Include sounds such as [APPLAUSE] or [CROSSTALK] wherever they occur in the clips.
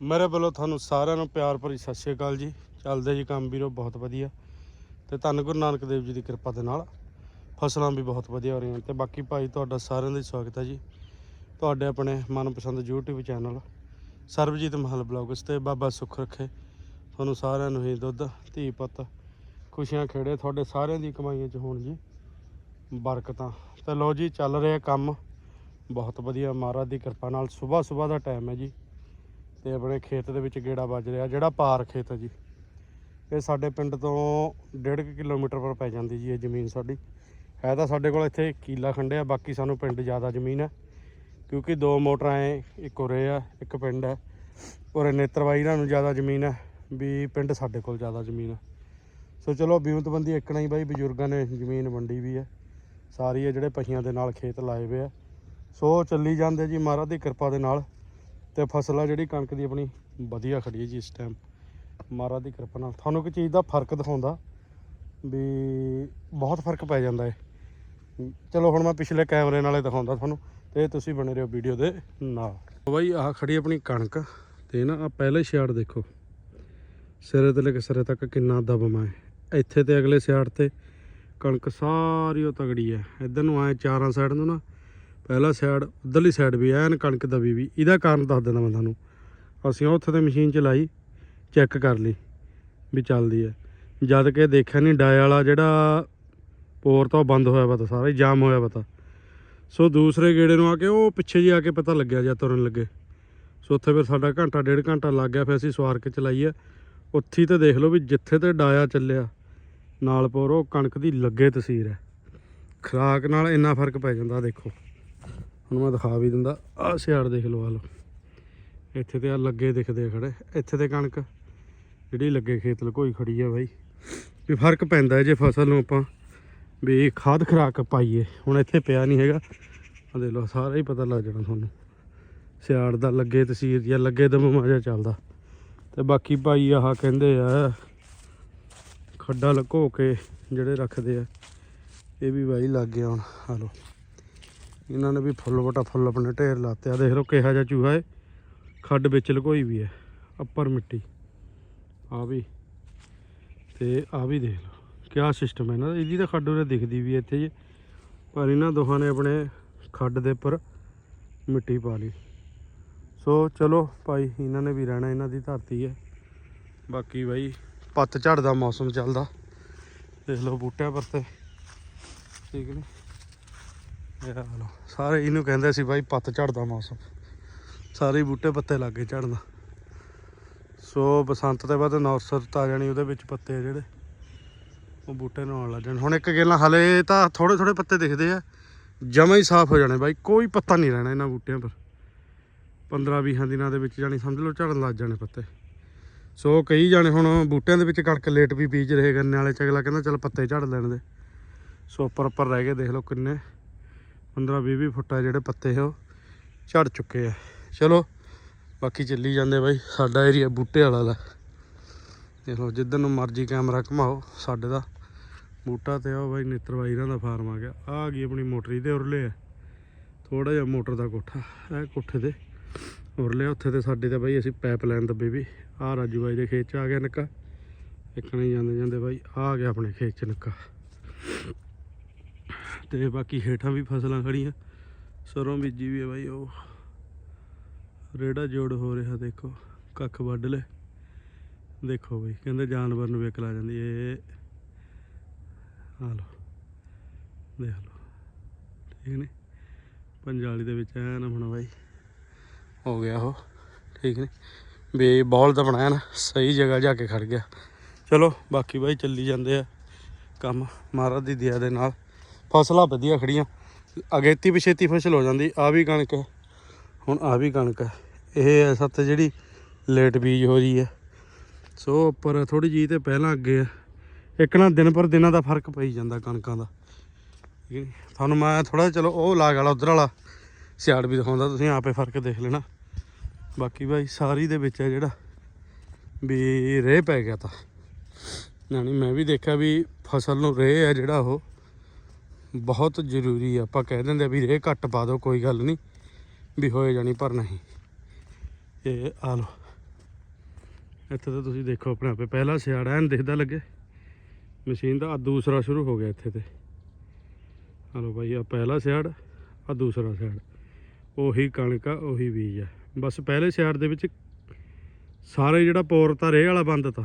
ਮੇਰੇ ਵੱਲੋਂ ਤੁਹਾਨੂੰ ਸਾਰਿਆਂ ਨੂੰ ਪਿਆਰ ਭਰੀ ਸਤਿ ਸ਼੍ਰੀ ਅਕਾਲ ਜੀ। ਚੱਲਦੇ ਜੀ ਕੰਮ ਵੀਰੋ, ਬਹੁਤ ਵਧੀਆ। ਤੇ ਧੰਨ ਗੁਰੂ ਨਾਨਕ ਦੇਵ ਜੀ ਦੀ ਕਿਰਪਾ ਦੇ ਨਾਲ ਫਸਲਾਂ ਵੀ ਬਹੁਤ ਵਧੀਆ ਹੋ ਰਹੀਆਂ ਤੇ ਬਾਕੀ ਭਾਈ, ਤੁਹਾਡਾ ਸਾਰਿਆਂ ਦਾ ਸਵਾਗਤ ਹੈ ਜੀ। ਤੁਹਾਡੇ ਆਪਣੇ ਮਨਪਸੰਦ YouTube ਚੈਨਲ, ਸਰਬਜੀਤ ਮਹਲ ਬਲੌਗਸ ਤੇ ਬਾਬਾ ਸੁੱਖ ਰੱਖੇ। ਤੁਹਾਨੂੰ ਸਾਰਿਆਂ ਨੂੰ ਹੀ ਦੁੱਧ, ਧੀ ਪੁੱਤ, ਖੁਸ਼ੀਆਂ ਖੇੜੇ। ਤੁਹਾਡੇ ਸਾਰਿਆਂ ਦੀ ਕਮਾਈਆਂ 'ਚ ਹੋਣ ਜੀ ਬਰਕਤਾਂ। ਤੇ ਲੋ ਜੀ, ਚੱਲ ਰਿਹਾ ਕੰਮ। ਬਹੁਤ ਵਧੀਆ, ਮਹਾਰਾਜ ਦੀ ਕਿਰਪਾ ਨਾਲ ਸਵੇਰ ਸਵੇਰ ਦਾ ਟਾਈਮ ਹੈ ਜੀ। ਤੇ ਆਪਣੇ ਖੇਤ ਦੇ ਵਿੱਚ ਗੇੜਾ ਵੱਜ ਰਿਹਾ, ਜਿਹੜਾ ਪਾਰ ਖੇਤ ਹੈ ਜੀ। ਇਹ ਸਾਡੇ ਪਿੰਡ ਤੋਂ 1.5 ਕਿਲੋਮੀਟਰ ਪਰ ਪੈ ਜਾਂਦੀ ਜੀ ਇਹ ਜ਼ਮੀਨ ਸਾਡੀ। ਹੈ ਤਾਂ ਸਾਡੇ ਕੋਲ ਇੱਥੇ ਕੀਲਾ ਖੰਡਿਆ ਬਾਕੀ ਸਾਨੂੰ ਪਿੰਡ ਜ਼ਿਆਦਾ ਜ਼ਮੀਨ ਹੈ ਕਿਉਂਕਿ ਦੋ ਮੋਟਰਾਂ ਐ, ਇੱਕ ਉਰੇ ਆ, ਇੱਕ ਪਿੰਡ ਹੈ ਉਰੇ ਨੇਤਰਵਾਈ ਇਹਨਾਂ ਨੂੰ ਜ਼ਿਆਦਾ ਜ਼ਮੀਨ ਹੈ ਵੀ ਪਿੰਡ ਸਾਡੇ ਕੋਲ ਜ਼ਿਆਦਾ ਜ਼ਮੀਨ ਹੈ ਸੋ ਚਲੋ ਬੀਮਤਬੰਦੀ ਇੱਕਣਾ ਹੀ ਬਾਈ, ਬਜ਼ੁਰਗਾਂ ਨੇ ਜ਼ਮੀਨ ਵੰਡੀ ਵੀ ਹੈ ਸਾਰੀ ਇਹ ਜਿਹੜੇ ਪਹੀਆਂ ਦੇ ਨਾਲ ਖੇਤ ਲਾਏ ਹੋਏ ਆ। ਸੋ ਚੱਲੀ ਜਾਂਦੇ ਜੀ ਮਹਾਰਾਜ ਦੀ ਕਿਰਪਾ ਦੇ ਨਾਲ। ਤੇ ਫਸਲ ਆ ਜਿਹੜੀ ਕਣਕ ਦੀ ਆਪਣੀ ਵਧੀਆ ਖੜੀ ਹੈ ਜੀ ਇਸ ਟਾਈਮ ਮਹਾਰਾਜ ਦੀ ਕਿਰਪਾ ਨਾਲ। ਤੁਹਾਨੂੰ ਇੱਕ ਚੀਜ਼ ਦਾ ਫ਼ਰਕ ਦਿਖਾਉਂਦਾ ਵੀ ਬਹੁਤ ਫ਼ਰਕ ਪੈ ਜਾਂਦਾ ਹੈ ਚਲੋ ਹੁਣ ਮੈਂ ਪਿਛਲੇ ਕੈਮਰੇ ਨਾਲੇ ਦਿਖਾਉਂਦਾ ਤੁਹਾਨੂੰ ਤੇ ਤੁਸੀਂ ਬਣੇ ਰਹੋ ਵੀਡੀਓ ਦੇ ਨਾਲ। ਬਾਈ, ਆਹ ਖੜੀ ਆਪਣੀ ਕਣਕ ਤੇ ਨਾ ਆ ਪਹਿਲੇ ਛਿਆੜ ਦੇਖੋ। ਸਿਰੇ ਤੋਂ ਲੈ ਕੇ ਸਿਰੇ ਤੱਕ ਕਿੰਨਾ ਦਬਮਾ ਹੈ। ਇੱਥੇ ਤੇ ਅਗਲੇ ਸਿਆੜ ਤੇ ਕਣਕ ਸਾਰੀ ਉਹ ਤਗੜੀ ਹੈ। ਇਧਰ ਨੂੰ ਆਏ ਚਾਰਾਂ ਸਾਈਡ ਨੂੰ ਨਾ ਪਹਿਲਾ ਸਾਈਡ ਉਧਰਲੀ ਸਾਈਡ ਵੀ ਐਨ ਕਣਕ ਦਬੀ ਵੀ। ਇਹਦਾ ਕਾਰਨ ਦੱਸ ਦਿੰਦਾ ਮੈਂ ਤੁਹਾਨੂੰ। ਅਸੀਂ ਉੱਥੇ ਤੇ ਮਸ਼ੀਨ ਚਲਾਈ ਚੈੱਕ ਕਰ ਲਈ, ਵੀ ਚੱਲਦੀ ਹੈ ਜਦ ਕਿ ਦੇਖਿਆ ਨਹੀਂ ਡਾਏ ਵਾਲਾ ਜਿਹੜਾ ਪੋਰ ਤਾਂ ਉਹ ਬੰਦ ਹੋਇਆ ਵਾ ਤਾਂ ਸਾਰਾ ਹੀ ਜਾਮ ਹੋਇਆ ਵਾ ਤਾਂ। ਸੋ ਦੂਸਰੇ ਗੇੜੇ ਨੂੰ ਆ ਕੇ ਉਹ ਪਿੱਛੇ ਜੀ ਆ ਕੇ ਪਤਾ ਲੱਗਿਆ ਜਾਂ ਤੁਰਨ ਲੱਗੇ। ਸੋ ਉੱਥੇ ਫਿਰ ਸਾਡਾ ਘੰਟਾ, ਡੇਢ ਘੰਟਾ ਲੱਗ ਗਿਆ, ਫਿਰ ਅਸੀਂ ਸਵਾਰ ਕੇ ਚਲਾਈ ਹੈ ਉੱਥੇ ਹੀ ਤੇ ਦੇਖ ਲਓ ਵੀ ਜਿੱਥੇ ਤੇ ਡਾਇਆ ਚੱਲਿਆ, ਨਾਲ ਪੋਰ ਉਹ ਕਣਕ ਦੀ ਲੱਗੇ ਤਸਵੀਰ ਹੈ ਖਰਾਕ ਨਾਲ ਇੰਨਾ ਫ਼ਰਕ ਪੈ ਜਾਂਦਾ, ਦੇਖੋ। ਹੁਣ ਮੈਂ ਦਿਖਾ ਵੀ ਦਿੰਦਾ। ਆਹ ਸਿਆੜ ਦੇਖ ਲਓ ਆ ਇੱਥੇ ਤੇ ਆ ਲੱਗੇ ਦਿਖਦੇ ਆ ਖੜੇ। ਇੱਥੇ ਤੇ ਕਣਕ ਜਿਹੜੀ ਲੱਗੇ ਖੇਤ ਲਕੋਈ ਖੜੀ ਆ ਬਾਈ। ਵੀ ਫ਼ਰਕ ਪੈਂਦਾ ਜੇ ਫਸਲ ਨੂੰ ਆਪਾਂ ਵੀ ਖਾਦ ਖਰਾਕ ਪਾਈਏ। ਹੁਣ ਇੱਥੇ ਪਿਆ ਨਹੀਂ ਹੈਗਾ। ਆ ਦੇਖ ਲਓ ਸਾਰਾ ਹੀ ਪਤਾ ਲੱਗ ਜਾਣਾ ਤੁਹਾਨੂੰ। ਸਿਆੜ ਦਾ ਲੱਗੇ ਤਸੀਰ ਜਾਂ ਲੱਗੇ ਦਮਾ ਜਿਹਾ ਚੱਲਦਾ। ਤੇ ਬਾਕੀ ਭਾਈ ਆਹ ਕਹਿੰਦੇ ਆ, ਖੱਡਾ ਲਕੋ ਕੇ ਜਿਹੜੇ ਰੱਖਦੇ ਆ, ਇਹ ਵੀ ਬਾਈ ਲੱਗ ਗਿਆ ਹੁਣ। ਆ ਲਓ। ਇਹਨਾਂ ਨੇ ਵੀ ਫੁੱਲ ਵਟਾ ਫੁੱਲ ਆਪਣੇ ਢੇਰ ਲਾਤੇ ਆ। ਦੇਖ ਲਓ ਕਿਹਾ ਜਿਹਾ ਚੂਹਾ ਹੈ ਖੱਡ ਵਿੱਚ ਲਕੋਈ ਵੀ ਹੈ ਉੱਪਰ ਮਿੱਟੀ। ਆ ਵੀ। ਤੇ ਆ ਵੀ ਦੇਖ ਲਓ, ਕਿਆ ਸਿਸਟਮ ਹੈ ਨਾ ਇਹਦੀ ਤਾਂ ਖੱਡ ਉਰੇ ਦਿਖਦੀ ਵੀ ਇੱਥੇ ਜੀ। ਪਰ ਇਹਨਾਂ ਦੋਹਾਂ ਨੇ ਆਪਣੇ ਖੱਡ ਦੇ ਉੱਪਰ ਮਿੱਟੀ ਪਾ ਲਈ। ਸੋ ਚਲੋ ਭਾਈ, ਇਹਨਾਂ ਨੇ ਵੀ ਰਹਿਣਾ ਇਹਨਾਂ ਦੀ ਧਰਤੀ ਹੈ ਬਾਕੀ ਬਾਈ ਪੱਤ ਝੜ ਦਾ ਮੌਸਮ ਚੱਲਦਾ। ਦੇਖ ਲਓ ਬੂਟਿਆਂ ਪਰ ਤੇ ਠੀਕ ਨਹੀਂ ਇਹ ਆ ਸਾਰੇ ਇਹਨੂੰ ਕਹਿੰਦੇ ਸੀ ਬਾਈ ਪੱਤ ਝੜਦਾ ਮੌਸਮ। ਸਾਰੇ ਬੂਟੇ ਪੱਤੇ ਲੱਗੇ ਝੜਨਾ ਸੋ ਬਸੰਤ ਦੇ ਬਾਅਦ ਨੌਸਰਤ ਆ ਜਾਣੀ ਉਹਦੇ ਵਿੱਚ ਪੱਤੇ ਜਿਹੜੇ। ਉਹ ਬੂਟੇ ਨਾਲ ਲੱਗ ਜਾਣ। ਹੁਣ ਇੱਕ ਗੱਲਾਂ ਹਲੇ ਤਾਂ ਥੋੜੇ ਥੋੜੇ ਪੱਤੇ ਦਿਖਦੇ ਆ। ਜਮਾ ਹੀ ਸਾਫ਼ ਹੋ ਜਾਣੇ ਬਾਈ, ਕੋਈ ਪੱਤਾ ਨਹੀਂ ਰਹਿਣਾ ਇਹਨਾਂ ਬੂਟਿਆਂ ਪਰ। 15 20 ਦਿਨਾਂ ਦੇ ਵਿੱਚ ਜਾਣੀ ਸਮਝ ਲਓ ਝੜਨ ਲੱਗ ਜਾਣੇ ਪੱਤੇ। ਸੋ ਕਈ ਜਾਣੇ ਹੁਣ ਬੂਟਿਆਂ ਦੇ ਵਿੱਚ ਕਣਕ ਲੇਟ ਵੀ ਬੀਜ ਰਹੇ ਗੰਨੇ ਵਾਲੇ, ਚ ਅਗਲਾ ਕਹਿੰਦਾ ਚੱਲ ਪੱਤੇ ਝੜ ਲੈਣ ਦੇ। ਸੋ ਉੱਪਰ ਉੱਪਰ ਰਹਿ ਗਏ, ਦੇਖ ਲਓ ਕਿੰਨੇ। 15 20 20 ਫੁੱਟਾ ਜਿਹੜੇ ਪੱਤੇ ਹੈ ਉਹ ਝੜ ਚੁੱਕੇ ਆ। ਚਲੋ, ਬਾਕੀ ਚੱਲੀ ਜਾਂਦੇ ਬਾਈ, ਸਾਡਾ ਏਰੀਆ ਬੂਟੇ ਵਾਲਾ ਦਾ। ਦੇਖੋ ਜਿੱਧਰ ਨੂੰ ਮਰਜ਼ੀ ਕੈਮਰਾ ਘੁਮਾਓ, ਸਾਡੇ ਦਾ ਬੂਟਾ ਤੇ ਉਹ ਬਾਈ ਨਿੱਤਰਵਾਈਰਾਂ ਦਾ ਫਾਰਮ ਆ ਗਿਆ। ਆ ਗਈ ਆਪਣੀ ਮੋਟਰੀ ਤੇ ਉਰਲੇ ਆ। ਥੋੜਾ ਜਿਹਾ ਮੋਟਰ ਦਾ ਕੋਠਾ, ਇਹ ਕੋਠੇ ਤੇ ਉਰਲੇ ਉੱਥੇ ਤੇ ਸਾਡੇ ਤੇ ਬਾਈ ਅਸੀਂ ਪਾਈਪ ਲਾਈਨ ਦੱਬੀ ਵੀ। ਆਹ ਰਾਜੂ ਬਾਈ ਦੇ ਖੇਤ ਚ ਆ ਗਿਆ ਨਿੱਕਾ। ਇੱਕ ਨਹੀਂ ਜਾਂਦੇ ਜਾਂਦੇ ਬਾਈ, ਆ ਗਿਆ ਆਪਣੇ ਖੇਤ ਚ ਨਿੱਕਾ। ਤੇ ਬਾਕੀ ਹੇਠਾਂ ਵੀ ਫਸਲਾਂ ਖੜੀਆਂ। ਸਰੋਂ ਬੀਜੀ ਵੀ ਹੈ ਬਾਈ ਉਹ। ਰੇੜਾ ਜੋੜ ਹੋ ਰਿਹਾ, ਦੇਖੋ, ਕੱਖ ਵੱਢ ਲੈ। ਦੇਖੋ ਬਈ, ਕਹਿੰਦੇ ਜਾਨਵਰ ਨੂੰ ਵਿਕ ਲਾ ਜਾਂਦੀ ਏ। ਆ ਲਓ, ਦੇਖ ਲਓ। ਠੀਕ ਨੇ ਪੰਜਾਲੀ ਦੇ ਵਿੱਚ ਐਨ ਹੁਣ ਬਾਈ, ਹੋ ਗਿਆ ਉਹ। ਠੀਕ ਨੇ ਵੀ ਬੌਲ ਦਾ ਬਣਾਇਆ ਨਾ ਸਹੀ ਜਗ੍ਹਾ ਜਾ ਕੇ ਖੜ ਗਿਆ। ਚਲੋ, ਬਾਕੀ ਬਾਈ ਚੱਲੀ ਜਾਂਦੇ ਆ ਕੰਮ। ਮਹਾਰਾਜ ਦੀ ਦਇਆ ਦੇ ਨਾਲ। ਫਸਲਾਂ ਵਧੀਆ ਖੜੀਆਂ ਅਗੇਤੀ ਪਿਛੇਤੀ ਫਸਲ ਹੋ ਜਾਂਦੀ, ਆ ਵੀ ਕਣਕ ਹੈ, ਹੁਣ ਆ ਵੀ ਕਣਕ ਹੈ। ਇਹ ਸੱਤ ਜਿਹੜੀ ਲੇਟ ਬੀਜ ਹੋ ਰਹੀ ਹੈ। ਸੋ ਉੱਪਰ ਥੋੜੀ ਜੀ ਤੇ ਪਹਿਲਾਂ ਅੱਗੇ ਆ ਇੱਕ ਨਾ ਦਿਨ ਪਰ ਦਿਨਾਂ ਦਾ ਫ਼ਰਕ ਪਈ ਜਾਂਦਾ ਕਣਕਾਂ ਦਾ। ਠੀਕ ਹੈ ਤੁਹਾਨੂੰ ਮੈਂ ਥੋੜਾ ਚਲੋ ਉਹ ਲਾਗ ਵਾਲਾ, ਉਧਰ ਵਾਲਾ ਸਿਆੜ ਵੀ ਦਿਖਾਉਂਦਾ, ਤੁਸੀਂ ਆਪੇ ਫ਼ਰਕ ਦੇਖ ਲੈਣਾ। ਬਾਕੀ ਭਾਈ ਸਾਰੀ ਦੇ ਵਿੱਚ ਹੈ ਜਿਹੜਾ ਵੀ ਰੇਹ ਪੈ ਗਿਆ ਤਾਂ। ਯਾਨੀ ਮੈਂ ਵੀ ਦੇਖਿਆ ਵੀ ਫਸਲ ਨੂੰ ਰੇਹ ਹੈ ਜਿਹੜਾ ਉਹ। ਬਹੁਤ ਜ਼ਰੂਰੀ ਆ। ਆਪਾਂ ਕਹਿ ਦਿੰਦੇ ਆ ਵੀ ਰੇਹ ਘੱਟ ਪਾ ਦਿਓ, ਕੋਈ ਗੱਲ ਨਹੀਂ। ਵੀ ਹੋਏ ਜਾਣੀ ਪਰ ਨਹੀਂ। ਇਹ ਆ ਲਓ। ਇੱਥੇ ਤਾਂ ਤੁਸੀਂ ਦੇਖੋ ਆਪਣੇ ਆਪੇ। ਪਹਿਲਾ ਸਿਆੜ ਐਨ ਦਿਖਦਾ ਲੱਗੇ। ਮਸ਼ੀਨ ਦਾ, ਆਹ ਦੂਸਰਾ ਸ਼ੁਰੂ ਹੋ ਗਿਆ ਇੱਥੇ ਤੇ। ਹਲੋ ਭਾਈ ਆ ਪਹਿਲਾ ਸਿਆੜ ਆ ਦੂਸਰਾ ਸਿਆੜ। ਉਹੀ ਕਣਕ ਆ, ਉਹੀ ਬੀਜ ਆ। ਬਸ ਪਹਿਲੇ ਸਿਆੜ ਦੇ ਵਿੱਚ ਸਾਰੇ ਜਿਹੜਾ ਪੋਰ ਤਾਂ ਰੇਹ ਵਾਲਾ ਬੰਦ ਤਾ।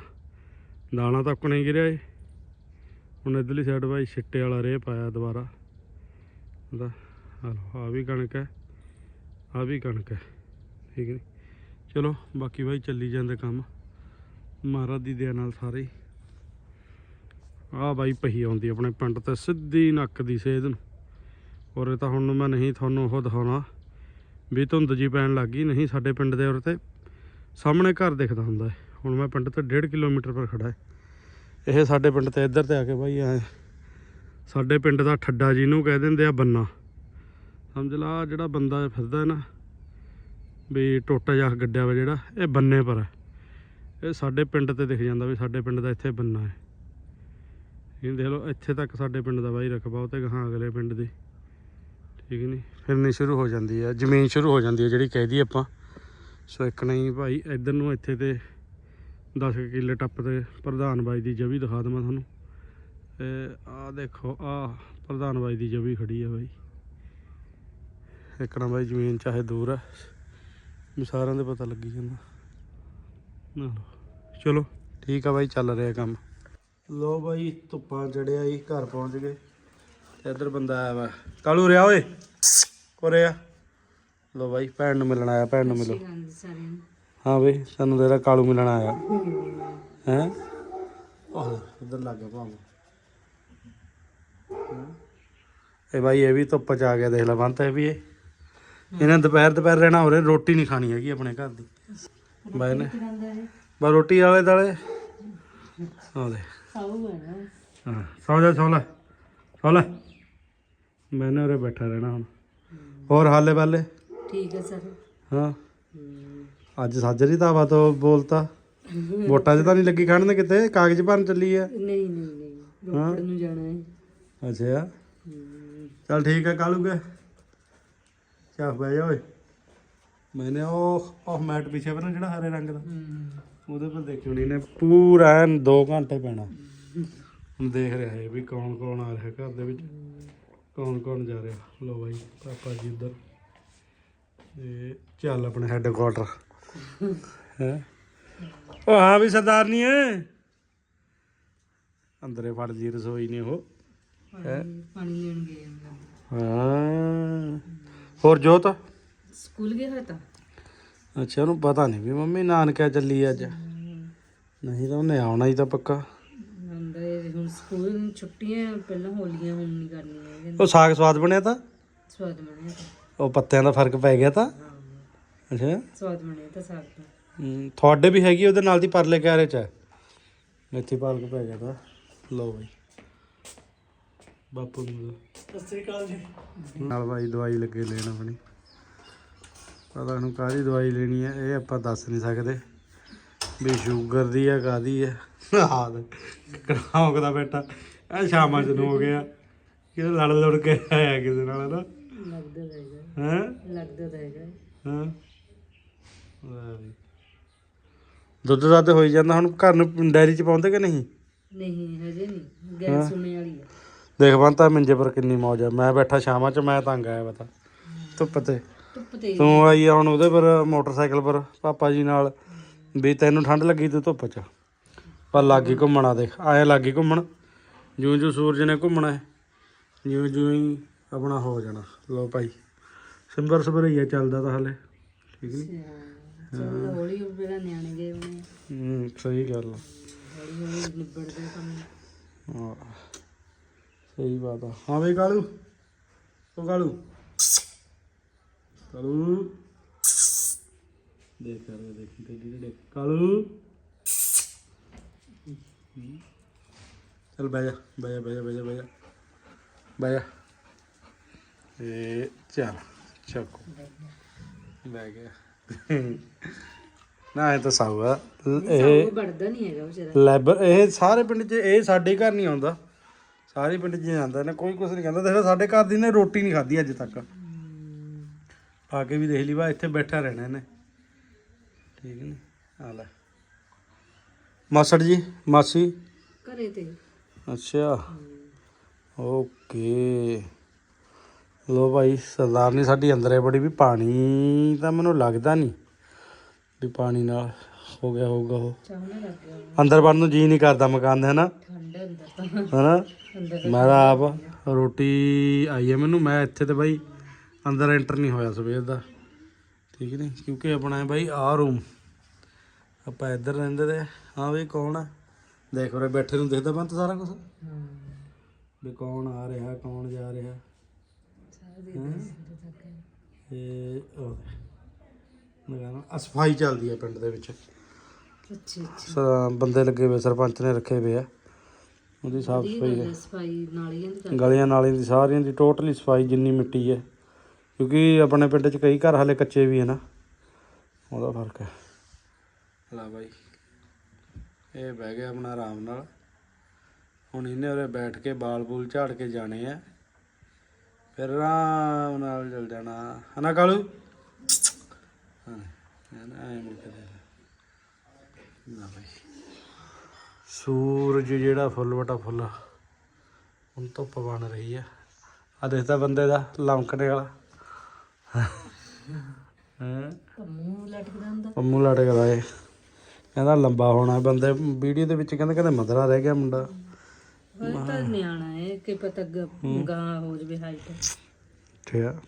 ਦਾਣਾ ਤੱਕ ਨਹੀਂ ਗਿਰਿਆ ਏ। ਹੁਣ ਇਧਰਲੀ ਸਾਈਡ ਭਾਈ ਛਿੱਟੇ ਵਾਲਾ ਰੇਹ ਪਾਇਆ ਦੁਬਾਰਾ। ਉਹਦਾ ਹਲੋ ਆ ਵੀ ਕਣਕ ਹੈ, ਆ ਵੀ ਕਣਕ ਹੈ, ਠੀਕ ਹੈ ਚਲੋ, ਬਾਕੀ ਭਾਈ ਚੱਲੀ ਜਾਂਦੇ ਕੰਮ। ਮਹਾਰਾਜ ਦੀ ਦਇਆ ਨਾਲ ਸਾਰੇ ਆ ਬਾਈ ਪਹੀ ਆਉਂਦੀ ਆਪਣੇ ਪਿੰਡ ਤੇ, ਸਿੱਧੀ ਨੱਕ ਦੀ ਸੇਧ ਨੂੰ। ਔਰ ਇਹ ਤਾਂ ਹੁਣ ਮੈਂ ਨਹੀਂ ਤੁਹਾਨੂੰ ਉਹ ਦਿਖਾਉਣਾ, ਵੀ ਧੁੰਦ ਜੀ ਪੈਣ ਲੱਗ ਗਈ, ਨਹੀਂ ਸਾਡੇ ਪਿੰਡ ਦੇ ਔਰ ਤੇ ਸਾਹਮਣੇ ਘਰ ਦਿਖਦਾ ਹੁੰਦਾ ਹੁਣ ਮੈਂ ਪਿੰਡ ਤੋਂ 1.5 ਕਿਲੋਮੀਟਰ ਪਰ ਖੜਾ ਹੈ। ਇਹ ਸਾਡੇ ਪਿੰਡ ਤੇ ਇੱਧਰ ਤੇ ਆ ਕੇ ਬਾਈ ਐ ਸਾਡੇ ਪਿੰਡ ਦਾ ਠੱਡਾ ਜਿਹਨੂੰ ਕਹਿ ਦਿੰਦੇ ਆ ਬੰਨਾ। ਸਮਝ ਲਾ ਜਿਹੜਾ ਬੰਦਾ ਫਿਰਦਾ ਨਾ, ਵੀ ਟੋਟਾ ਜਿਹਾ ਗੱਡਿਆ ਵਾ ਜਿਹੜਾ, ਇਹ ਬੰਨੇ ਪਰ ਇਹ ਸਾਡੇ ਪਿੰਡ ਤੇ ਦਿਖ ਜਾਂਦਾ ਵੀ ਸਾਡੇ ਪਿੰਡ ਦਾ ਇੱਥੇ ਬੰਨਾ ਹੈ। ਇਹ ਦੇਖ ਲਓ, ਇੱਥੇ ਤੱਕ ਸਾਡੇ ਪਿੰਡ ਦਾ ਬਾਈ ਰਕਬਾ, ਉਹ ਤੇ ਗਾਹਾਂ ਅਗਲੇ ਪਿੰਡ ਦੀ। ਠੀਕ ਨਹੀਂ ਫਿਰਨੀ ਸ਼ੁਰੂ ਹੋ ਜਾਂਦੀ ਹੈ ਜ਼ਮੀਨ ਸ਼ੁਰੂ ਹੋ ਜਾਂਦੀ ਹੈ ਜਿਹੜੀ ਕਹਿ ਦਈਏ ਆਪਾਂ। ਸੋ ਇੱਕ ਨਹੀਂ, ਭਾਈ, ਇੱਧਰ ਨੂੰ ਇੱਥੇ ਤੇ 10 ਕੁ ਕਿੱਲੇ ਟੱਪ ਤੇ ਪ੍ਰਧਾਨ ਬਾਈ ਦੀ ਜਵੀ ਦਿਖਾ ਦਵਾਂ ਤੁਹਾਨੂੰ। ਇਹ ਆਹ ਦੇਖੋ, ਆਹ ਪ੍ਰਧਾਨ ਬਾਈ ਦੀ ਜਵੀ ਖੜੀ ਹੈ ਬਾਈ। ਇੱਕਣਾ ਬਾਈ ਜ਼ਮੀਨ ਚਾਹੇ ਦੂਰ ਆ, ਵੀ ਸਾਰਿਆਂ ਦੇ ਪਤਾ ਲੱਗੀ ਜਾਂਦਾ। ਚਲੋ, ਠੀਕ ਆ ਬਾਈ, ਚੱਲ ਰਿਹਾ ਕੰਮ। ਲੋ ਬਾਈ, ਧੁੱਪਾਂ ਚੜਿਆ ਜੀ, ਘਰ ਪਹੁੰਚ ਗਏ। ਤੇ ਇੱਧਰ ਬੰਦਾ ਆਇਆ ਵਾ। ਕਾਲੂ, ਰਿਆ ਓਏ? ਉਰੇ ਆ। ਲੋ ਬਾਈ, ਭੈਣ ਨੂੰ ਮਿਲਣ ਆਇਆ, ਭੈਣ ਨੂੰ ਮਿਲੋ। ਹਾਂ ਬਈ ਸਾਨੂੰ ਤੇਰਾ ਕਾਲੂ ਮਿਲਣ ਆਇਆ। ਹੈ? ਲੱਗ ਗਿਆ ਭਾਵੇਂ। ਇਹ ਬਾਈ ਇਹ ਵੀ ਧੁੱਪ ਚ ਆ ਗਿਆ ਦੇਖ ਲੈ ਬੰਤ ਇਹ ਵੀ ਇਹ। ਇਹਨਾਂ ਦੁਪਹਿਰ ਦੁਪਹਿਰ ਰਹਿਣਾ ਹੋ ਰਿਹਾ ਰੋਟੀ ਨਹੀਂ ਖਾਣੀ ਹੈਗੀ ਆਪਣੇ ਘਰ ਦੀ। ਬਾਈ ਨੇ ਬਸ ਰੋਟੀ ਵਾਲੇ ਦਾਲੇ। ਆ ਦੇ ਹਾਂ ਸੌ ਜਾ ਸੌ ਲੈ। ਸੌ ਲੈ। ਮੈਨੇ ਉਰੇ ਬੈਠਾ ਰਹਿਣਾ ਹੁਣ। ਹੋਰ ਹਾਲੇ ਵਾਲੇ ਠੀਕ ਹੈ ਸਰ। ਹਾਂ। ਅੱਜ ਸਾਜਰੀ ਧਾਵਾ ਤੋਂ ਬੋਲਤਾ। ਵੋਟਾਂ 'ਚ ਤਾਂ ਨਹੀਂ ਲੱਗੀ ਖੜਨ ਕਿਤੇ ਕਾਗਜ਼ ਭਰਨ ਚੱਲੀ ਆ। ਨਹੀਂ ਨਹੀਂ ਨਹੀਂ ਰੋਪੜ ਨੂੰ ਜਾਣਾ ਹੈ। ਅੱਛਾ। ਚਲ ਠੀਕ ਹੈ ਕਾਲੂ ਕੇ। ਚਾਹ ਬਹਿ ਜਾ ਓਏ। ਮੈਨੇ ਉਹ ਉਹ ਮੈਟ ਪਿੱਛੇ ਪਰ ਜਿਹੜਾ ਹਰੇ ਰੰਗ ਦਾ। ਉਹਦੇ ਪਰ ਦੇਖਿਓ ਨਹੀਂ ਨੇ ਪੂਰਾ ਐਨ 2 ਘੰਟੇ ਪੈਣਾ। ਹੁਣ ਦੇਖ ਰਿਹਾ ਹੈ ਵੀ ਕੌਣ ਕੌਣ ਆ ਰਿਹਾ ਘਰ ਦੇ ਵਿੱਚ। ਕੌਣ ਕੌਣ ਜਾ ਰਿਹਾ। ਲੋ ਬਾਈ ਪਾਪਾ ਜੀ ਇੱਧਰ। ਤੇ ਚੱਲ ਆਪਣੇ ਹੈੱਡਕੁਆਟਰ ਹੈ? ਉਹ ਹਾਂ ਵੀ ਸਰਦਾਰਨੀ ਏ ਅੰਦਰੇ ਫੜ ਜੀ ਰਸੋਈ ਨੇ ਉਹ। ਪਾਣੀ ਪਾਣੀ ਲੈਣ ਗਏ ਹਾਂ ਹਾਂ। ਹੋਰ ਜੋਤ? ਸਕੂਲ ਗਏ ਹੋਏ ਤਾਂ? ਅੱਛਾ ਉਹਨੂੰ ਪਤਾ ਨਹੀਂ ਵੀ ਮੰਮੀ ਨਾਨਕਾ ਚੱਲੀ ਅੱਜ। ਨਹੀਂ ਤਾਂ ਉਹਨੇ ਆਉਣਾ ਹੀ ਤਾਂ ਪੱਕਾ। ਅੰਦਰ ਹੁਣ ਸਕੂਲ ਨੂੰ ਛੁੱਟੀਆਂ ਪਹਿਲਾਂ ਹੋਲੀਆਂ ਹੁਣ ਨਹੀਂ ਕਰਨੀਆਂ। ਹੈਗੀਆਂ। ਉਹ ਸਾਗ ਸਵਾਦ ਬਣਿਆ ਤਾਂ? ਸਵਾਦ ਬਣਿਆ ਤਾਂ। ਉਹ ਪੱਤਿਆਂ ਦਾ ਫ਼ਰਕ ਪੈ ਗਿਆ ਤਾਂ? ਅੱਛਾ। ਸਵਾਦ ਬਣਿਆ ਤਾਂ ਸਾਗ ਤਾਂ। ਹਮ, ਤੁਹਾਡੇ ਵੀ ਹੈਗੀ ਉਹਦੇ ਨਾਲ ਦੀ ਪਰਲੇ ਕਿਆਰੇ ਚ? ਹੈ। ਮੇਥੀ ਪਾਲਕ ਪੈ ਗਿਆ ਤਾਂ। ਲਓ ਬਾਈ। ਬਾਪੂ ਨੂੰ ਸਤਿ ਸ੍ਰੀ ਅਕਾਲ ਜੀ। ਨਾਲ ਬਾਈ ਦਵਾਈ ਲੱਗੇ ਲੈਣ ਆਪਣੀ। ਪਤਾ ਨੂੰ ਕਾਹਦੀ ਦਵਾਈ ਲੈਣੀ ਹੈ ਇਹ ਆਪਾਂ ਦੱਸ ਨਹੀਂ ਸਕਦੇ। ਵੀ ਸ਼ੂਗਰ ਦੀ ਆ ਕਾਦੀ ਹੈ ਆਹ ਕਰਾਉਂਦਾ ਬੇਟਾ ਇਹ ਸ਼ਾਮਾਂ ਚ ਨੂੰ ਹੋ ਗਿਆ। ਕਿਤੇ ਲੜ ਲੜ ਕੇ ਆਇਆ ਕਿਸੇ ਨਾਲ ਨਾ ਲੱਗਦਾ ਤਾਂ ਹੈਗਾ। ਹੈ? ਲੱਗਦਾ ਤਾਂ ਹੈਗਾ। ਹਾਂ? ਲੈ ਵੀ। ਦੁੱਧ ਦੱਧ ਹੋਈ ਜਾਂਦਾ ਹੁਣ ਘਰ ਨੂੰ ਡੈਰੀ ਚ ਪਾਉਂਦੇ ਕਿ ਨਹੀਂ? ਨਹੀਂ ਹਜੇ ਨਹੀਂ। ਗੈਸ ਸੁਣਨੇ ਵਾਲੀ ਆ। ਦੇਖ ਬੰਤਾ ਮੰਜੇ ਪਰ ਕਿੰਨੀ ਮੌਜ ਆ। ਮੈਂ ਬੈਠਾ ਸ਼ਾਮਾਂ ਚ ਮੈਂ ਤੰਗ ਆਇਆ ਪਤਾ ਧੁੱਪ ਤੇ। ਧੁੱਪ ਤੇ ਤੂੰ ਆਈ ਆ ਹੁਣ ਉਹਦੇ ਪਰ ਮੋਟਰਸਾਈਕਲ ਪਰ ਪਾਪਾ ਜੀ ਨਾਲ। ਵੀ ਤੈਨੂੰ ਠੰਡ ਲੱਗੀ ਤੂੰ ਧੁੱਪ ਚ। ਪਰ ਲੱਗੀ ਘੁੰਮਣਾ ਦੇਖ ਆਏ ਲੱਗੀ ਘੁੰਮਣ। ਜਿਉਂ ਜਿਉਂ ਸੂਰਜ ਨੇ ਘੁੰਮਣਾ ਹੈ ਜਿਉਂ ਜਿਉਂ ਹੀ ਆਪਣਾ ਹੋ ਜਾਣਾ। ਲੋ ਭਾਈ ਸਿੰਬਰ ਸਬਰਈਆ ਚੱਲਦਾ ਤਾਂ ਹਲੇ। ਠੀਕ ਨਹੀਂ ਚੱਲ ਹੌਲੀ ਹੌਲੀ ਪਹਿਲਾਂ ਨਿਆਣੇ ਗਏ ਹੋਣੇ ਆ। ਹੂੰ ਸਹੀ ਗੱਲ ਆ। ਹੌਲੀ ਹੌਲੀ ਨਿਬੜਦੇ ਕੰਮ। ਹਾਂ ਸਹੀ ਬਾਤ ਆ। ਹਾਂ ਬਈ ਕਾਲੂ ਉਹ ਕਾਲੂ। ਕਾਲੂ। ਦੇਖ ਕਰ ਦੇਖੀ ਤੇ ਜਿਹੜੇ ਦੇਖ। ਕਾਲੂ। ਚਲ ਬਹਿ ਜਾ ਬਹਿ ਜਾ ਬਹਿ ਜਾ ਬਹਿ ਜਾ ਬਹਿ ਜਾ। ਬਹਿ ਜਾ। ਇਹ ਚੱਲ ਚੱਕੋ। ਬਹਿ ਗਿਆ। ਨਾ ਇਹ ਤਾਂ ਸਾਊ ਆ। ਇਹ ਉਹ ਵੜਦਾ ਨਹੀਂ ਹੈਗਾ ਵਿਚਾਰਾ। ਲੈਬਰ ਇਹ ਸਾਰੇ ਪਿੰਡ 'ਚ ਇਹ ਸਾਡੇ ਘਰ ਨਹੀਂ ਆਉਂਦਾ। ਸਾਰੇ ਪਿੰਡ 'ਚ ਜਾਂਦਾ ਨੇ ਕੋਈ ਕੁਝ ਨਹੀਂ ਕਹਿੰਦਾ। ਦੇਖ ਸਾਡੇ ਘਰ ਦੀ ਨੇ ਰੋਟੀ ਨਹੀਂ ਖਾਧੀ ਅੱਜ ਤੱਕ। ਆ ਕੇ ਵੀ ਦੇਖ ਲਈ ਵਾ ਇੱਥੇ ਬੈਠਾ ਰਹਿਣਾ ਇਹਨੇ। ਠੀਕ ਨਹੀਂ ਆ ਲੈ। ਮਾਸੜ ਜੀ ਮਾਸੀ। ਘਰੇ ਤੇ। ਅੱਛਾ। ਓਕੇ। ਲੋ ਭਾਈ ਸਰਦਾਰਨੀ ਸਾਡੀ ਅੰਦਰ ਬੜੀ ਵੀ ਪਾਣੀ ਤਾਂ ਮੈਨੂੰ ਲੱਗਦਾ ਨਹੀਂ ਵੀ ਪਾਣੀ ਨਾਲ ਹੋ ਗਿਆ ਹੋਊਗਾ ਉਹ। ਅੰਦਰ ਵੜਨ ਨੂੰ ਜੀ ਨਹੀਂ ਕਰਦਾ ਮਕਾਨ ਦੇ ਹਨਾ? ਹਨਾ? ਮੈਂ ਆਪ ਰੋਟੀ ਆਈ ਹੈ ਮੈਨੂੰ ਮੈਂ ਇੱਥੇ ਤੇ ਬਾਈ ਅੰਦਰ ਐਂਟਰ ਨਹੀਂ ਹੋਇਆ ਸਵੇਰ ਦਾ। ਠੀਕ ਨਹੀਂ? ਕਿਉਂਕਿ ਆਪਣਾ ਹੈ ਬਾਈ ਆਹ ਰੂਮ ਆਪਾਂ ਇੱਧਰ ਰਹਿੰਦੇ ਤੇ ਹਾਂ ਬਈ ਕੌਣ ਆ? ਦੇਖ ਉਰੇ ਬੈਠੇ ਨੂੰ ਦਿਖਦਾ ਬੰਤ ਸਾਰਾ ਕੁਝ ਵੀ ਕੌਣ ਆ ਰਿਹਾ ਕੌਣ ਜਾ ਰਿਹਾ। ਇਹ ਉਹ ਸਫ਼ਾਈ ਚੱਲਦੀ ਹੈ ਪਿੰਡ ਦੇ ਵਿੱਚ। ਅੱਛਾ ਅੱਛਾ। ਬੰਦੇ ਲੱਗੇ ਹੋਏ ਸਰਪੰਚ ਨੇ ਰੱਖੇ ਹੋਏ ਆ। ਉਹਦੀ ਸਾਫ਼ ਸਫ਼ਾਈ ਹੈ, ਸਫ਼ਾਈ ਨਾਲੀਆਂ ਦੀ ਗਲੀਆਂ ਨਾਲੀਆਂ ਦੀ ਸਾਰੀਆਂ ਦੀ ਟੋਟਲੀ ਸਫ਼ਾਈ ਜਿੰਨੀ ਮਿੱਟੀ ਹੈ। ਕਿਉਂਕਿ ਆਪਣੇ ਪਿੰਡ 'ਚ ਕਈ ਘਰ ਹਲੇ ਕੱਚੇ ਵੀ ਹੈ ਨਾ। ਉਹਦਾ ਫ਼ਰਕ ਹੈ। ਲਾ ਬਾਈ ਇਹ ਬਹਿ ਗਿਆ ਆਪਣਾ ਆਰਾਮ ਨਾਲ। ਹੁਣ ਇਹਨੇ ਉਰੇ ਬੈਠ ਕੇ ਬਾਲ ਬੂਲ ਝਾੜ ਕੇ ਜਾਣੇ ਆ। ਫਿਰ ਆਰਾਮ ਨਾਲ ਚਲ ਜਾਣਾ। ਹਨਾ ਕਾਲੂ? ਹਾਂ ਨਾ ਐ ਮੁੱਕ ਦੇ ਨਾ ਬਾਈ। ਸੂਰਜ ਜਿਹੜਾ ਫੁੱਲ ਵਟਾ ਫੁੱਲ ਹੁਣ ਧੁੱਪ ਬਣ ਰਹੀ ਹੈ ਆ ਦੇਖਦਾ ਬੰਦੇ ਦਾ ਲੰਕਣੇ ਵਾਲਾ। ਹਾਂ? ਮੂੰਹ ਲਟਕਦਾ ਹੁੰਦਾ। ਪੰਮੂ ਲਟਕਦਾ ਏ। ਕਹਿੰਦਾ ਲੰਬਾ ਹੋਣਾ। ਬੰਦੇ ਵੀਡੀਓ ਦੇ ਵਿੱਚ ਕਹਿੰਦੇ ਕਹਿੰਦੇ ਮਧਰਾ ਰਹਿ ਗਿਆ ਮੁੰਡਾ। ਤਾਂ ਨਿਆਣਾ ਹੈ ਕਿ ਪਤਾ ਗ- ਗਾਂ ਹੋ ਜਵੇ ਹਾਈਟ ਠੀਕ ਆ।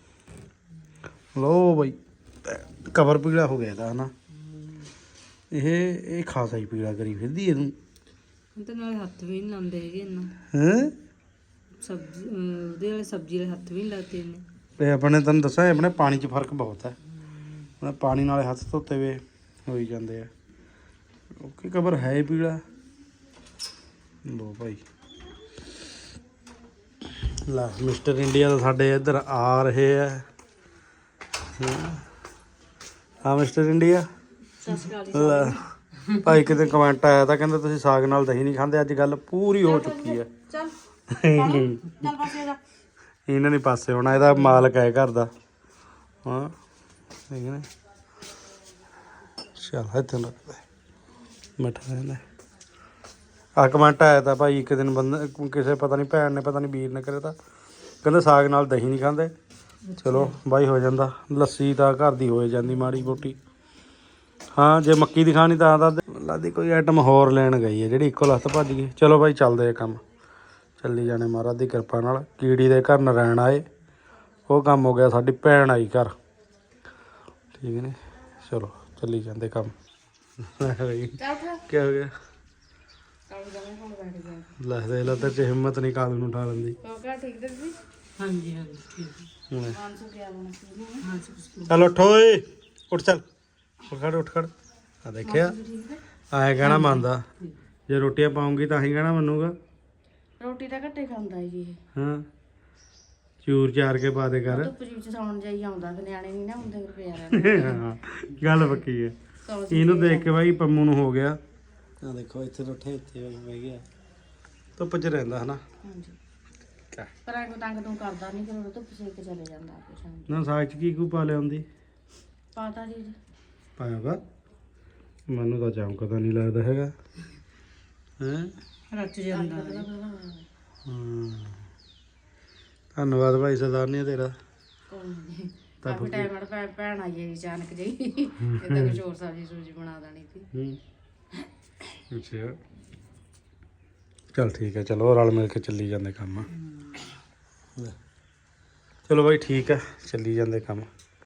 ਲੋ ਬਈ ਕਵਰ ਪੀਲਾ ਹੋ ਗਿਆ ਇਹਦਾ ਹਨਾ। ਇਹ ਇਹ ਖਾਸਾ ਹੀ ਪੀਲਾ ਕਰੀ ਫਿਰਦੀ ਇਹਨੂੰ। ਹੁਣ ਤਾਂ ਨਾਲੇ ਹੱਥ ਵੀ ਨਹੀਂ ਲਾਉਂਦੇ ਹੈਗੇ ਇੰਨਾ। ਹੈ? ਸਬਜ਼ੀ ਅਹ ਉਹਦੇ ਵਾਲੇ ਸਬਜ਼ੀ ਵਾਲੇ ਹੱਥ ਵੀ ਨਹੀਂ ਲਾਤੇ ਇਹਨੇ। ਤੇ ਆਪਣੇ ਤੈਨੂੰ ਦੱਸਾਂ ਆਪਣੇ ਪਾਣੀ 'ਚ ਫ਼ਰਕ ਬਹੁਤ ਹੈ ਉਹਦਾ ਪਾਣੀ ਨਾਲੇ ਹੱਥ ਧੋਤੇ ਵੇ ਹੋਈ ਜਾਂਦੇ ਆ। ਓਕੇ ਕਬਰ ਹੈ ਹੀ ਪੀਲਾ। ਲੋ ਭਾਈ। ਲਾ ਮਿਸਟਰ ਇੰਡੀਆ ਤਾਂ ਸਾਡੇ ਇੱਧਰ ਆ ਰਹੇ ਆ। ਹਾਂ। Mister India? ਲੈ ਭਾਈ ਕਿਤੇ ਕਮੈਂਟ ਆਇਆ ਤਾਂ ਕਹਿੰਦਾ ਤੁਸੀਂ ਸਾਗ ਨਾਲ ਦਹੀਂ ਨਹੀਂ ਖਾਂਦੇ ਅੱਜ ਗੱਲ ਪੂਰੀ ਹੋ ਚੁੱਕੀ ਹੈ [LAUGHS] ਚੱਲ। ਚੱਲ ਪਾਸੇ ਜਾ ਇਹਨਾਂ ਨੇ ਪਾਸੇ ਹੋਣਾ ਇਹਦਾ ਮਾਲਕ ਹੈ ਘਰ ਦਾ। ਹਾਂ ਠੀਕ ਨੇ? ਚਲ ਇੱਥੇ ਲੱਗਦਾ ਬੈਠਾ ਰਹਿੰਦਾ। ਆ ਕਮੈਂਟ ਆਇਆ ਤਾਂ ਭਾਈ ਇੱਕ ਦਿਨ ਬੰਦਾ ਕਿਸੇ ਪਤਾ ਨਹੀਂ ਭੈਣ ਨੇ ਪਤਾ ਨਹੀਂ ਵੀਰ ਨੇ ਕਰਿਆ ਤਾਂ। ਕਹਿੰਦਾ ਸਾਗ ਨਾਲ ਦਹੀਂ ਨਹੀਂ ਖਾਂਦੇ। ਚਲੋ ਬਾਈ ਹੋ ਜਾਂਦਾ। ਲੱਸੀ ਤਾਂ ਘਰ ਦੀ ਹੋਏ ਜਾਂਦੀ ਮਾੜੀ ਮੋਟੀ। ਹਾਂ ਜੇ ਮੱਕੀ ਦੀ ਖਾਣੀ ਤਾਂ ਤਾਂ ਲਾਦੀ ਕੋਈ ਆਈਟਮ ਹੋਰ ਲੈਣ ਗਈ ਹੈ ਜਿਹੜੀ ਇੱਕੋ ਲੱਤ ਭੱਜ ਗਈ। ਚਲੋ ਬਾਈ ਚੱਲਦੇ ਆ ਕੰਮ। ਚੱਲੀ ਜਾਣੇ ਮਹਾਰਾਜ ਦੀ ਕਿਰਪਾ ਨਾਲ। ਕੀੜੀ ਦੇ ਘਰ ਨਰਾਇਣ ਆਏ। ਉਹ ਕੰਮ ਹੋ ਗਿਆ ਸਾਡੀ ਭੈਣ ਆਈ ਘਰ। ਠੀਕ ਨੇ? ਚਲੋ ਚੱਲੀ ਜਾਂਦੇ ਕੰਮ। ਕੀ ਹੋ ਗਿਆ? ਕੰਮ ਜਾਣੇ ਹੁਣ ਬੈਠ ਜਾ ਲੈ ਦੇ ਲਾ ਤੇ ਚ ਹਿੰਮਤ ਨਹੀਂ ਕਾਲੂ ਨੂੰ ਉਠਾ ਲੈਂਦੀ। ਹੋ ਗਿਆ ਠੀਕ ਦੱਸੀ ਹਾਂਜੀ ਹਾਂਜੀ ਠੀਕ ਲੈ। 500 ਕਿਆ ਬਣਾ ਹਾਂਜੀ ਚੱਲ ਉੱਠ ਓਏ ਉੱਠ ਚੱਲ। ਉੱਠ ਖੜ ਉੱਠ ਖੜ। ਆ ਦੇਖਿਆ ਆਏ ਕਹਿਣਾ ਮੰਨਦਾ। ਜੇ ਰੋਟੀਆਂ ਪਾਉਂਗੀ ਤਾਂ ਹੀ ਕਹਿਣਾ ਮੰਨੂਗਾ। ਰੋਟੀ ਤਾਂ ਘੱਟੇ ਖਾਂਦਾ ਜੀ ਇਹ। ਹਾਂ। ਚੂਰ ਚਾਰ ਕੇ ਪਾ ਦੇ ਕਰ ਧੁੱਪ ਜੀ ਚ ਸੌਣ ਜਾਈ ਆਉਂਦਾ ਤੇ ਨਿਆਣੇ ਨਹੀਂ ਨਾ ਹੁੰਦੇ ਫਿਰ ਪਿਆ ਰਹਿੰਦਾ। ਹਾਂ, ਗੱਲ ਪੱਕੀ ਹੈ। ਇਹਨੂੰ ਦੇਖ ਕੇ ਬਾਈ ਪੰਮੂ ਨੂੰ ਹੋ ਗਿਆ। ਆ ਦੇਖੋ ਇੱਥੇ ਉੱਠੇ ਇੱਥੇ ਬਹਿ ਗਿਆ ਧੁੱਪ 'ਚ ਰਹਿੰਦਾ ਹਨਾ? ਹਾਂਜੀ। ਕਿਆ? ਪਰ ਐਂ ਤੰਗ ਤੋਂ ਕਰਦਾ ਨਹੀਂ ਫਿਰ ਉਹ ਧੁੱਪ ਸੇਕ ਕੇ ਚਲੇ ਜਾਂਦਾ ਆਪੇ ਸ਼ਾਮ ਨੂੰ। ਨਾ ਸਾਗ 'ਚ ਕੀ ਕੂ ਪਾ ਲਿਆ ਹੁੰਦੀ? ਪਾਤਾ ਜੀ ਪਾਇਆ ਵਾ? ਮੈਨੂੰ ਤਾਂ ਚਮਕਦਾ ਨਹੀਂ ਲੱਗਦਾ ਹੈਗਾ। ਹੈ? ਰੱਚ ਜਾਂਦਾ ਹਾਂ। ਧੰਨਵਾਦ ਭਾਈ ਸਰਦਾਰਨੀ ਤੇਰਾ। ਕੋਈ ਨਹੀਂ ਕਾਫੀ ਟਾਈਮ ਨਾਲ ਭੈਣ ਆਈ ਹੈ ਅਚਾਨਕ ਜਿਹੀ। ਇਹਦਾ ਕੁਝ ਹੋਰ ਸਬਜ਼ੀ ਸੂਜੀ ਬਣਾ ਦੇਣੀ ਸੀ। ਹੂੰ। ਅੱਛਾ ਚਲ ਠੀਕ ਹੈ, ਚਲੋ, ਰਲ ਮਿਲ ਕੇ ਚੱਲੀ ਜਾਂਦੇ ਕੰਮ ਲੈ। ਚਲੋ ਭਾਈ ਠੀਕ ਹੈ, ਚੱਲੀ ਜਾਂਦੇ ਕੰਮ